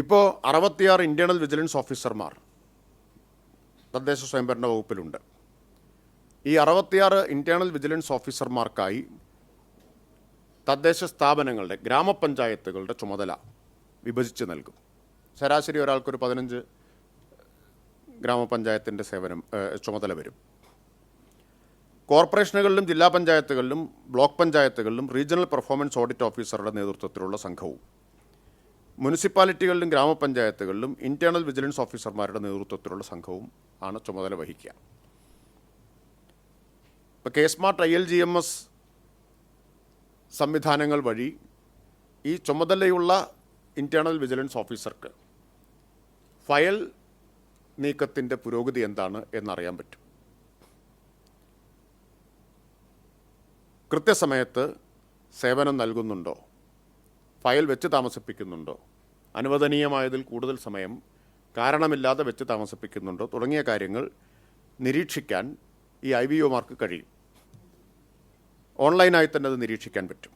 ഇപ്പോൾ അറുപത്തിയാറ് internal vigilance ഓഫീസർമാർ തദ്ദേശ സ്വയംഭരണ വകുപ്പിലുണ്ട്. ഈ അറുപത്തിയാറ് ഇന്റേണൽ വിജിലൻസ് ഓഫീസർമാർക്കായി തദ്ദേശ സ്ഥാപനങ്ങളുടെ ഗ്രാമപഞ്ചായത്തുകളുടെ ചുമതല വിഭജിച്ച് നൽകും. ശരാശരി ഒരാൾക്കൊരു പതിനഞ്ച് ഗ്രാമപഞ്ചായത്തിന്റെ സേവനം ചുമതല വരും. കോർപ്പറേഷനുകളിലും ജില്ലാ പഞ്ചായത്തുകളിലും ബ്ലോക്ക് പഞ്ചായത്തുകളിലും റീജിയണൽ പെർഫോമൻസ് ഓഡിറ്റ് ഓഫീസറുടെ നേതൃത്വത്തിലുള്ള സംഘവും മുനിസിപ്പാലിറ്റികളിലും ഗ്രാമപഞ്ചായത്തുകളിലും ഇന്റേണൽ വിജിലൻസ് ഓഫീസർമാരുടെ നേതൃത്വത്തിലുള്ള സംഘവും ആണ് ചുമതല വഹിക്കുക. ഇപ്പോൾ K smart I L G M S സംവിധാനങ്ങൾ വഴി ഈ ചുമതലയുള്ള ഇന്റേണൽ വിജിലൻസ് ഓഫീസർക്ക് ഫയൽ നീക്കത്തിന്റെ പുരോഗതി എന്താണ് എന്നറിയാൻ പറ്റും. കൃത്യസമയത്ത് സേവനം നൽകുന്നുണ്ടോ? ഫയൽ വെച്ച് താമസിപ്പിക്കുന്നുണ്ടോ? അനുവദനീയമായതിൽ കൂടുതൽ സമയം കാരണമില്ലാതെ വെച്ച് താമസിപ്പിക്കുന്നുണ്ടോ തുടങ്ങിയ കാര്യങ്ങൾ നിരീക്ഷിക്കാൻ ഈ ഐ വി ഒമാർക്ക് കഴിയും. ഓൺലൈനായി തന്നെ അത് നിരീക്ഷിക്കാൻ പറ്റും.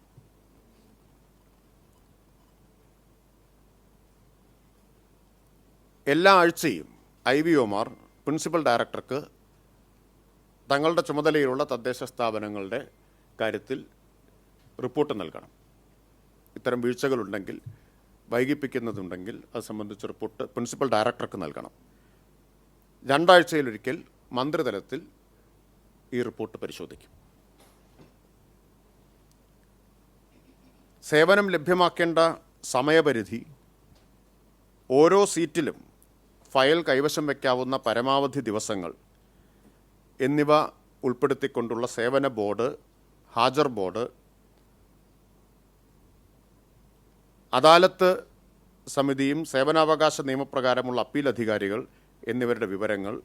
എല്ലാ ആഴ്ചയും ഐ വി ഒമാർ പ്രിൻസിപ്പൽ ഡയറക്ടർക്ക് തങ്ങളുടെ ചുമതലയിലുള്ള തദ്ദേശ സ്ഥാപനങ്ങളുടെ കാര്യത്തിൽ റിപ്പോർട്ട് നൽകണം. ഇത്തരം വീഴ്ചകളുണ്ടെങ്കിൽ വൈകിപ്പിക്കുന്നതുണ്ടെങ്കിൽ അത് സംബന്ധിച്ച് റിപ്പോർട്ട് പ്രിൻസിപ്പൽ ഡയറക്ടർക്ക് നൽകണം. രണ്ടാഴ്ചയിലൊരിക്കൽ മന്ത്രിതലത്തിൽ ഈ റിപ്പോർട്ട് പരിശോധിക്കും. സേവനം ലഭ്യമാക്കേണ്ട സമയപരിധി ഓരോ സീറ്റിലും ഫയൽ കൈവശം വയ്ക്കാവുന്ന പരമാവധി ദിവസങ്ങൾ എന്നിവ ഉൾപ്പെടുത്തിക്കൊണ്ടുള്ള സേവന ബോർഡ് ഹാജർ ബോർഡ് അദാലത്ത് സമിതിയും സേവനാവകാശ നിയമപ്രകാരമുള്ള അപ്പീൽ അധികാരികൾ എന്നിവരുടെ വിവരങ്ങൾ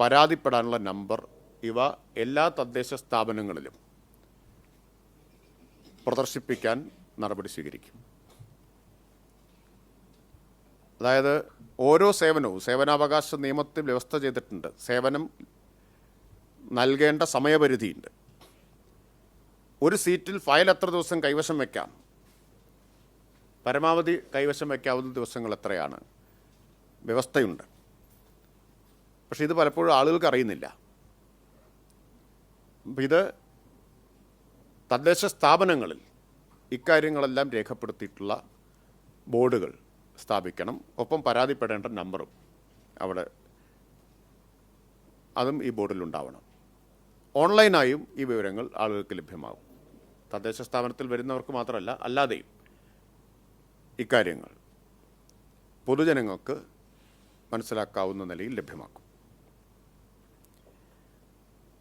പരാതിപ്പെടാനുള്ള നമ്പർ ഇവ എല്ലാ തദ്ദേശ സ്ഥാപനങ്ങളിലും പ്രദർശിപ്പിക്കാൻ നടപടി സ്വീകരിക്കും. അതായത് ഓരോ സേവനവും സേവനാവകാശ നിയമത്തിൽ വ്യവസ്ഥ ചെയ്തിട്ടുണ്ട്. സേവനം നൽകേണ്ട സമയപരിധിയുണ്ട്. ഒരു സീറ്റിൽ ഫയൽ എത്ര ദിവസം കൈവശം വയ്ക്കാം പരമാവധി കൈവശം വയ്ക്കാവുന്ന ദിവസങ്ങൾ എത്രയാണ്? വ്യവസ്ഥയുണ്ട്. പക്ഷേ ഇത് പലപ്പോഴും ആളുകൾക്ക് അറിയുന്നില്ല. ഇത് തദ്ദേശ സ്ഥാപനങ്ങളിൽ ഇക്കാര്യങ്ങളെല്ലാം രേഖപ്പെടുത്തിയിട്ടുള്ള ബോർഡുകൾ സ്ഥാപിക്കണം. ഒപ്പം പരാതിപ്പെടേണ്ട നമ്പറും അവിടെ അതും ഈ ബോർഡിലുണ്ടാവണം ഓൺലൈനായും ഈ വിവരങ്ങൾ ആളുകൾക്ക് ലഭ്യമാകും. തദ്ദേശ സ്ഥാപനത്തിൽ വരുന്നവർക്ക് മാത്രമല്ല അല്ലാതെയും ഇക്കാര്യങ്ങൾ പൊതുജനങ്ങൾക്ക് മനസ്സിലാക്കാവുന്ന നിലയിൽ ലഭ്യമാക്കും.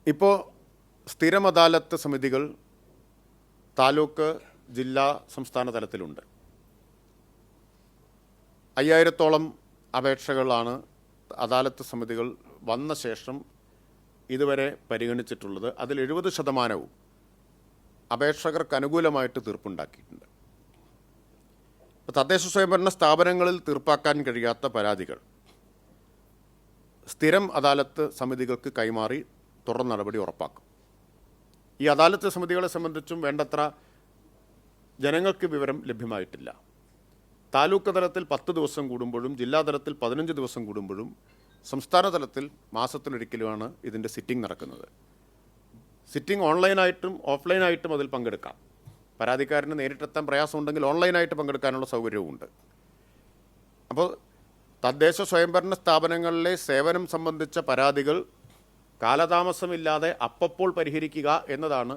ഇപ്പോൾ സ്ഥിരം അദാലത്ത് സമിതികൾ താലൂക്ക് ജില്ലാ സംസ്ഥാന തലത്തിലുണ്ട്. അയ്യായിരത്തോളം അപേക്ഷകളാണ് അദാലത്ത് സമിതികൾ വന്ന ശേഷം ഇതുവരെ പരിഗണിച്ചിട്ടുള്ളത്. അതിൽ എഴുപത് ശതമാനവും അപേക്ഷകർക്ക് അനുകൂലമായിട്ട് തീർപ്പുണ്ടാക്കിയിട്ടുണ്ട്. ഇപ്പോൾ തദ്ദേശ സ്വയംഭരണ സ്ഥാപനങ്ങളിൽ തീർപ്പാക്കാൻ കഴിയാത്ത പരാതികൾ. സ്ഥിരം അദാലത്ത് സമിതികൾക്ക് കൈമാറി തുടർ നടപടി ഉറപ്പാക്കും. ഈ അദാലത്ത് സമിതികളെ സംബന്ധിച്ചും വേണ്ടത്ര ജനങ്ങൾക്ക് വിവരം ലഭ്യമായിട്ടില്ല. താലൂക്ക് തലത്തിൽ പത്ത് ദിവസം കൂടുമ്പോഴും ജില്ലാ തലത്തിൽ പതിനഞ്ച് ദിവസം കൂടുമ്പോഴും സംസ്ഥാന തലത്തിൽ മാസത്തിലൊരിക്കലുമാണ് ഇതിന്റെ സിറ്റിംഗ് നടക്കുന്നത്. സിറ്റിംഗ് ഓൺലൈനായിട്ടും ഓഫ്ലൈനായിട്ടും അതിൽ പങ്കെടുക്കാം. പരാതിക്കാരന് നേരിട്ടെത്താൻ പ്രയാസമുണ്ടെങ്കിൽ ഓൺലൈനായിട്ട് പങ്കെടുക്കാനുള്ള സൗകര്യവുമുണ്ട്. അപ്പോൾ തദ്ദേശ സ്വയംഭരണ സ്ഥാപനങ്ങളിലെ സേവനം സംബന്ധിച്ച പരാതികൾ കാലതാമസമില്ലാതെ അപ്പപ്പോൾ പരിഹരിക്കുക എന്നതാണ്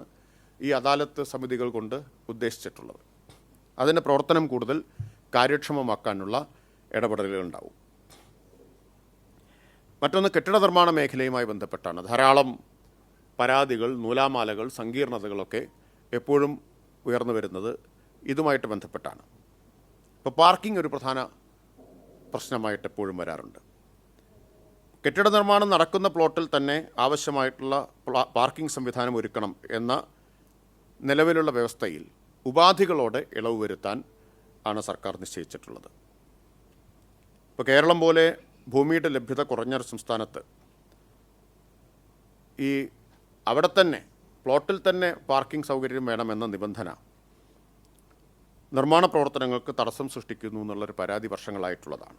ഈ അദാലത്ത് സമിതികൾ കൊണ്ട് ഉദ്ദേശിച്ചിട്ടുള്ളത്. അതിന്റെ പ്രവർത്തനം കൂടുതൽ കാര്യക്ഷമമാക്കാനുള്ള ഇടപെടലുകൾ ഉണ്ടാവും മറ്റൊന്ന് കെട്ടിട നിർമ്മാണ മേഖലയുമായി ബന്ധപ്പെട്ടാണ്. ധാരാളം പരാതികൾ നൂലാമാലകൾ സങ്കീർണതകളൊക്കെ എപ്പോഴും ഉയർന്നു വരുന്നത് ഇതുമായിട്ട് ബന്ധപ്പെട്ടാണ്. ഇപ്പോൾ പാർക്കിംഗ് ഒരു പ്രധാന പ്രശ്നമായിട്ട് എപ്പോഴും വരാറുണ്ട്. കെട്ടിട നിർമ്മാണം നടക്കുന്ന പ്ലോട്ടിൽ തന്നെ ആവശ്യമായിട്ടുള്ള പാർക്കിംഗ് സംവിധാനം ഒരുക്കണം എന്ന നിലവിലുള്ള വ്യവസ്ഥയിൽ ഉപാധികളോടെ ഇളവ് വരുത്താൻ ആണ് സർക്കാർ നിശ്ചയിച്ചിട്ടുള്ളത്. ഇപ്പോൾ കേരളം പോലെ ഭൂമിയുടെ ലഭ്യത കുറഞ്ഞ ഒരു സംസ്ഥാനത്ത് ഈ അവിടെ തന്നെ പ്ലോട്ടിൽ തന്നെ പാർക്കിംഗ് സൗകര്യം വേണമെന്ന നിബന്ധന. നിർമ്മാണ പ്രവർത്തനങ്ങൾക്ക് തടസ്സം സൃഷ്ടിക്കുന്നു എന്നുള്ളൊരു പരാതി വർഷങ്ങളായിട്ടുള്ളതാണ്.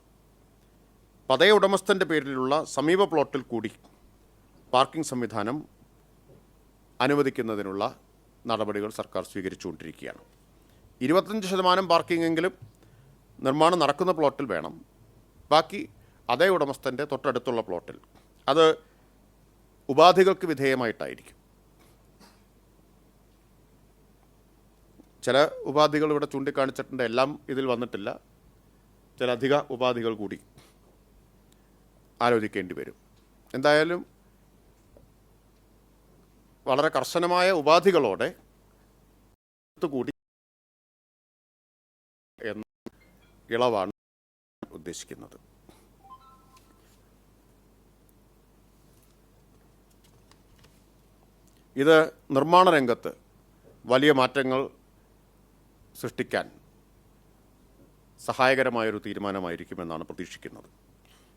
പതയ ഉടമസ്ഥന്റെ പേരിലുള്ള സമീപ പ്ലോട്ടിൽ കൂടി പാർക്കിംഗ് സംവിധാനം അനുവദിക്കുന്നതിനുള്ള നടപടികൾ സർക്കാർ സ്വീകരിച്ചുകൊണ്ടിരിക്കുകയാണ്. ഇരുപത്തഞ്ച് ശതമാനം പാർക്കിംഗെങ്കിലും നിർമ്മാണം നടക്കുന്ന പ്ലോട്ടിൽ വേണം. ബാക്കി അതേ ഉടമസ്ഥന്റെ തൊട്ടടുത്തുള്ള പ്ലോട്ടിൽ. അത് ഉപാധികൾക്ക് വിധേയമായിട്ടായിരിക്കും. ചില ഉപാധികൾ ഇവിടെ ചൂണ്ടിക്കാണിച്ചിട്ടുണ്ട്. എല്ലാം ഇതിൽ വന്നിട്ടില്ല. ചില അധിക ഉപാധികൾ കൂടി ആലോചിക്കേണ്ടി വരും. എന്തായാലും വളരെ കർശനമായ ഉപാധികളോടെ കൂടി എന്ന ഇളവാണ് ഉദ്ദേശിക്കുന്നത്. ഇത് നിർമ്മാണ രംഗത്ത് വലിയ മാറ്റങ്ങൾ സൃഷ്ടിക്കാൻ സഹായകരമായൊരു തീരുമാനമായിരിക്കുമെന്നാണ് പ്രതീക്ഷിക്കുന്നത്.